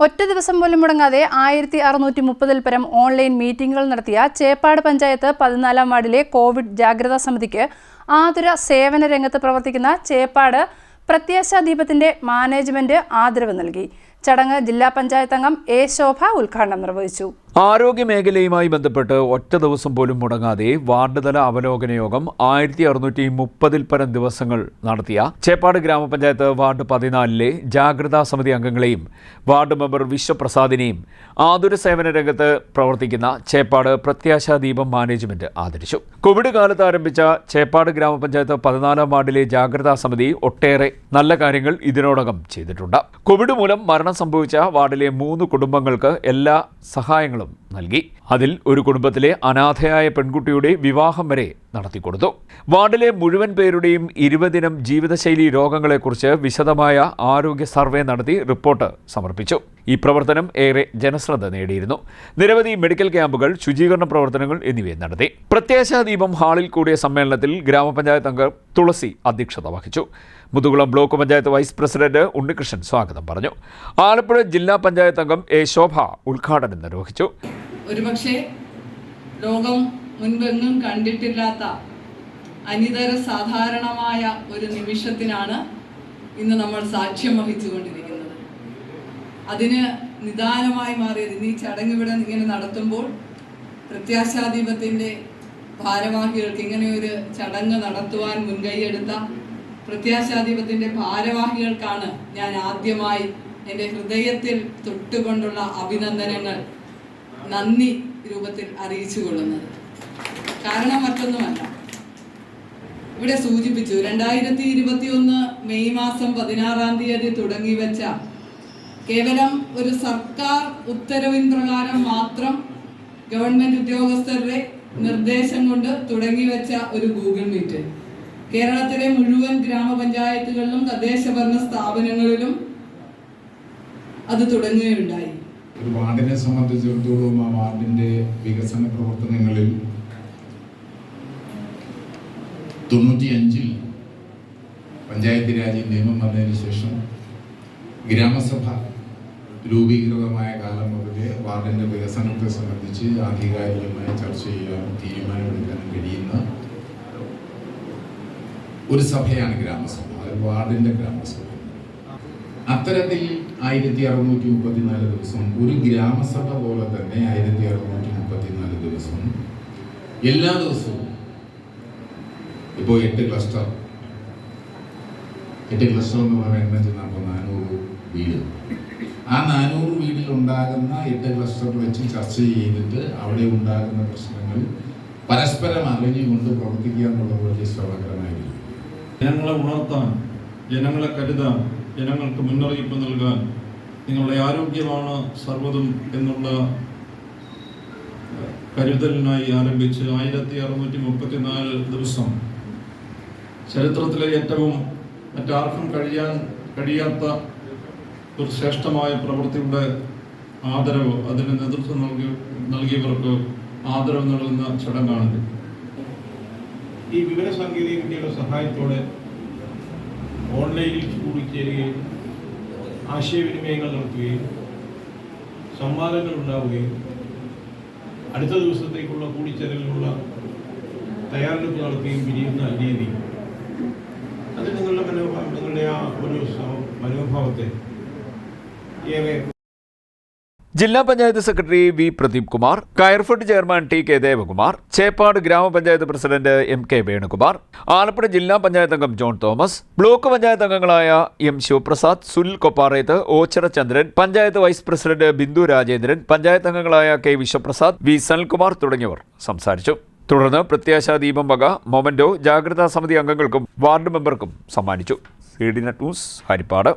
ഒറ്റ ദിവസം പോലും മുടങ്ങാതെ ആയിരത്തി അറുന്നൂറ്റി മുപ്പതിൽ പരം ഓൺലൈൻ മീറ്റിംഗുകൾ നടത്തിയ ചേപ്പാട് പഞ്ചായത്ത് പതിനാലാം വാർഡിലെ കോവിഡ് ജാഗ്രതാ സമിതിക്ക് ആതുര സേവന രംഗത്ത് പ്രവർത്തിക്കുന്ന ചേപ്പാട് പ്രത്യാശാ ദീപത്തിന്റെ മാനേജ്മെന്റ് ആദരവ് നൽകി. ചടങ്ങ് ജില്ലാ പഞ്ചായത്ത് അംഗം എ ശോഭ ഉദ്ഘാടനം നിർവഹിച്ചു. ആരോഗ്യ മേഖലയുമായി ബന്ധപ്പെട്ട് ഒറ്റ ദിവസം പോലും മുടങ്ങാതെ വാർഡ് തല അവലോകന യോഗം ആയിരത്തി അറുന്നൂറ്റി മുപ്പതിൽ പരം ദിവസങ്ങൾ നടത്തിയ ചേപ്പാട് ഗ്രാമപഞ്ചായത്ത് വാർഡ് പതിനാലിലെ ജാഗ്രതാ സമിതി അംഗങ്ങളെയും വാർഡ് മെമ്പർ വിശ്വപ്രസാദിനെയും ആതുര സേവന രംഗത്ത് പ്രവർത്തിക്കുന്ന ചേപ്പാട് പ്രത്യാശാ ദീപം മാനേജ്മെന്റ് ആദരിച്ചു. കോവിഡ് കാലത്ത് ആരംഭിച്ച ചേപ്പാട് ഗ്രാമപഞ്ചായത്ത് പതിനാലാം വാർഡിലെ ജാഗ്രതാ സമിതി ഒട്ടേറെ നല്ല കാര്യങ്ങൾ ഇതിനോടകം ചെയ്തിട്ടുണ്ട്. കോവിഡ് മൂലം മരണം സംഭവിച്ച വാർഡിലെ മൂന്ന് കുടുംബങ്ങൾക്ക് എല്ലാ സഹായങ്ങളും നൽകി. അതിൽ ഒരു കുടുംബത്തിലെ അനാഥയായ പെൺകുട്ടിയുടെ വിവാഹം വരെ നടത്തിക്കൊടുത്തു. വാർഡിലെ മുഴുവൻ പേരുടെയും ഇരുപതിനം ജീവിതശൈലി രോഗങ്ങളെക്കുറിച്ച് വിശദമായ ആരോഗ്യ സർവേ നടത്തി റിപ്പോർട്ട് സമർപ്പിച്ചു. ഈ പ്രവർത്തനം ഏറെ ജനശ്രദ്ധ നേടിയിരുന്നു. നിരവധി മെഡിക്കൽ ക്യാമ്പുകൾ ശുചീകരണ പ്രവർത്തനങ്ങൾ എന്നിവയും നടത്തി. പ്രത്യാശ ദീപം ഹാളിൽ കൂടിയ സമ്മേളനത്തിൽ ഗ്രാമപഞ്ചായത്ത് അംഗം തുളസി അധ്യക്ഷത വഹിച്ചു. Muthukulam block panchayat vice president Unnikrishnan സ്വാഗതം പറഞ്ഞു. ആലപ്പുഴ ജില്ലാ പഞ്ചായത്ത് അംഗം എ ശോഭ ഉദ്ഘാടനം നിർവഹിച്ചു. ഒരുപക്ഷെ ലോകം മുൻപെങ്ങും കണ്ടിട്ടില്ലാത്ത അനിതര സാധാരണമായ ഒരു നിമിഷത്തിനാണ് ഇന്ന് നമ്മൾ സാക്ഷ്യം വഹിച്ചുകൊണ്ടിരിക്കുന്നത്. അതിന് നിദാനമായി മാറിയത് ഇന്ന് ഈ ചടങ്ങ് ഇവിടെ ഇങ്ങനെ നടത്തുമ്പോൾ പ്രത്യാശാദീപത്തിന്റെ ഭാരവാഹികൾക്ക് ഇങ്ങനെ ഒരു ചടങ്ങ് നടത്തുവാൻ മുൻകൈയെടുത്ത പ്രത്യാശാദീപത്തിന്റെ ഭാരവാഹികൾക്കാണ് ഞാൻ ആദ്യമായി എന്റെ ഹൃദയത്തിൽ തൊട്ടുകൊണ്ടുള്ള അഭിനന്ദനങ്ങൾ നന്ദി രൂപത്തിൽ അറിയിച്ചു കൊള്ളുന്നത് കാരണം മറ്റൊന്നുമല്ല. ഇവിടെ സൂചിപ്പിച്ചു രണ്ടായിരത്തി ഇരുപത്തി ഒന്ന് മെയ് മാസം പതിനാറാം തീയതി തുടങ്ങി വെച്ച കേവലം ഒരു സർക്കാർ ഉത്തരവിൻ പ്രകാരം മാത്രം ഗവൺമെന്റ് ഉദ്യോഗസ്ഥരുടെ നിർദ്ദേശം കൊണ്ട് തുടങ്ങി വെച്ച ഒരു ഗൂഗിൾ മീറ്റ്. കേരളത്തിലെ മുഴുവൻ ഗ്രാമപഞ്ചായത്തുകളിലും തദ്ദേശ ഭരണ സ്ഥാപനങ്ങളിലും അത് തുടങ്ങുകയുണ്ടായി. ഒരു വാർഡിനെ സംബന്ധിച്ചിടത്തോളം ആ വാർഡിന്റെ വികസന പ്രവർത്തനങ്ങളിൽ തൊണ്ണൂറ്റിയഞ്ചിൽ പഞ്ചായത്ത് രാജ് നിയമം വന്നതിന് ശേഷം ഗ്രാമസഭ രൂപീകൃതമായ കാലം മുതലേ വാർഡിന്റെ വികസനത്തെ സംബന്ധിച്ച് ആധികാരികമായി ചർച്ച ചെയ്യാനും തീരുമാനമെടുക്കാനും കഴിയുന്ന ഒരു സഭയാണ് ഗ്രാമസഭ വാർഡിന്റെ ഗ്രാമസഭ. അത്തരത്തിൽ ആയിരത്തി അറുന്നൂറ്റി മുപ്പത്തിനാല് ദിവസം ഒരു ഗ്രാമസഭ പോലെ തന്നെ ആയിരത്തി അറുന്നൂറ്റി മുപ്പത്തിനാല് ദിവസം എല്ലാ ദിവസവും ഇപ്പോൾ എട്ട് ക്ലസ്റ്റർ എട്ട് ക്ലസ്റ്റർ എന്ന് പറയുന്നത് അപ്പോൾ നാനൂറ് വീട്. ആ നാനൂറ് വീടിൽ ഉണ്ടാകുന്ന എട്ട് ക്ലസ്റ്റർ വെച്ച് ചർച്ച ചെയ്തിട്ട് അവിടെ ഉണ്ടാകുന്ന പ്രശ്നങ്ങൾ പരസ്പരം അറിഞ്ഞുകൊണ്ട് പ്രവർത്തിക്കുക എന്നുള്ളത് വലിയ ശ്രമകരമായിരിക്കും. ജനങ്ങളെ ഉണർത്താൻ ജനങ്ങളെ കരുതാൻ ജനങ്ങൾക്ക് മുന്നറിയിപ്പ് നൽകാൻ നിങ്ങളുടെ ആരോഗ്യമാണ് സർവതും എന്നുള്ള കരുതലിനായി ആരംഭിച്ച് ആയിരത്തി അറുന്നൂറ്റി മുപ്പത്തിനാല് ദിവസം ചരിത്രത്തിലെ ഏറ്റവും മറ്റാർക്കും കഴിയാൻ കഴിയാത്ത ഒരു ശ്രേഷ്ഠമായ പ്രവൃത്തിയുടെ ആദരവ് അതിന് നേതൃത്വം നൽകി നൽകിയവർക്ക് ആദരവ് നൽകുന്ന ചടങ്ങാണിത്. ഈ വിവര സാങ്കേതിക വിദ്യയുടെ സഹായത്തോടെ ഓൺലൈനിൽ കൂടിച്ചേരുകയും ആശയവിനിമയങ്ങൾ നടത്തുകയും സംവാദങ്ങൾ ഉണ്ടാവുകയും അടുത്ത ദിവസത്തേക്കുള്ള കൂടിച്ചേരലിനുള്ള തയ്യാറെടുപ്പ് നടത്തുകയും പിരിയുന്ന രീതി അത് നിങ്ങളുടെ മനോഭാവം നിങ്ങളുടെ ആ ജില്ലാ panchayat secretary V Pradeep Kumar Coirfed chairman T K Devakumar Cheppad ഗ്രാമപഞ്ചായത്ത് president M K Venukumar Alappuzha ജില്ലാ പഞ്ചായത്ത് അംഗം ജോൺ തോമസ് ബ്ലോക്ക് പഞ്ചായത്ത് അംഗങ്ങളായ എം ശിവപ്രസാദ് സുൽ കൊപ്പാറേത്ത് ഓച്ചിറ ചന്ദ്രൻ പഞ്ചായത്ത് വൈസ് പ്രസിഡന്റ് ബിന്ദു രാജേന്ദ്രൻ പഞ്ചായത്ത് അംഗങ്ങളായ കെ വിശ്വപ്രസാദ് വി സനൽകുമാർ തുടങ്ങിയവർ സംസാരിച്ചു. തുടർന്ന് പ്രത്യാശ ദീപം വക മൊമന്റോ ജാഗ്രതാ സമിതി അംഗങ്ങൾക്കും വാർഡ് മെമ്പർക്കും സമ്മാനിച്ചു. C D net news Haripad.